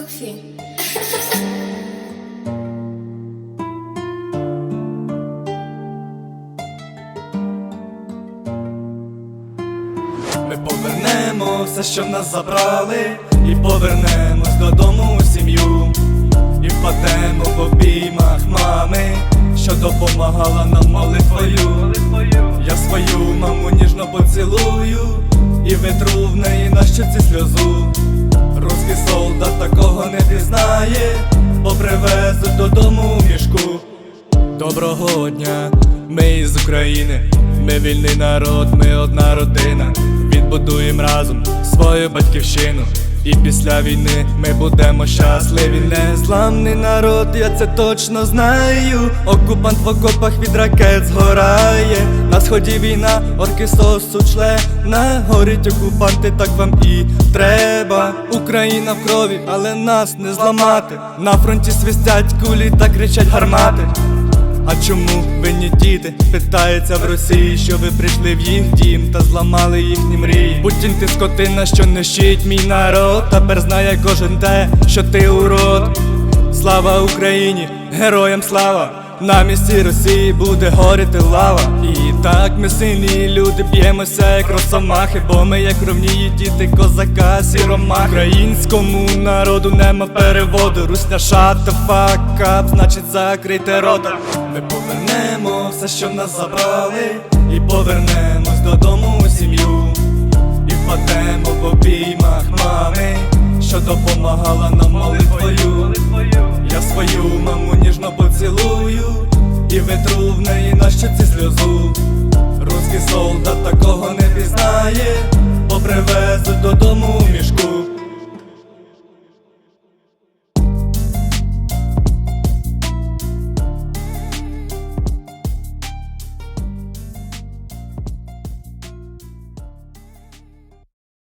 Софі. Ми повернемо все, що в нас забрали, і повернемось додому у сім'ю, і впадемо в обіймах мами, що допомагала нам молитвою. Я свою маму ніжно поцілую, і витру в неї на щоці сльозу. Руський солдат такого не пізнає, бо привезуть додому мішку. Доброго дня, ми із України, ми вільний народ, ми одна родина. Відбудуємо разом свою батьківщину. І після війни ми будемо щасливі, незламний народ, я це точно знаю. Окупант в окопах від ракет згорає. На сході війна, орки сосу чле. На горить окупанти, так вам і треба. Україна в крові, але нас не зламати. На фронті свистять кулі та кричать гармати. А чому винні діти? Питається в Росії, що ви прийшли в їх дім та зламали їхні мрії. Путін ти скотина, що нищить мій народ. Тепер знає кожен те, що ти урод. Слава Україні, героям слава! На місці Росії буде горіти лава. Так ми сильні люди б'ємося, як росомахи, бо ми як ровні діти козака, сіромах. Українському народу нема переводу. Русня шата факап, значить закрийте рота. Ми повернемо все, що в нас забрали, і повернемось додому у сім'ю. І впадемо в обіймах мами, що допомагала нам молитвою. Неї на щоці сльозу. Руський солдат такого не пізнає, бо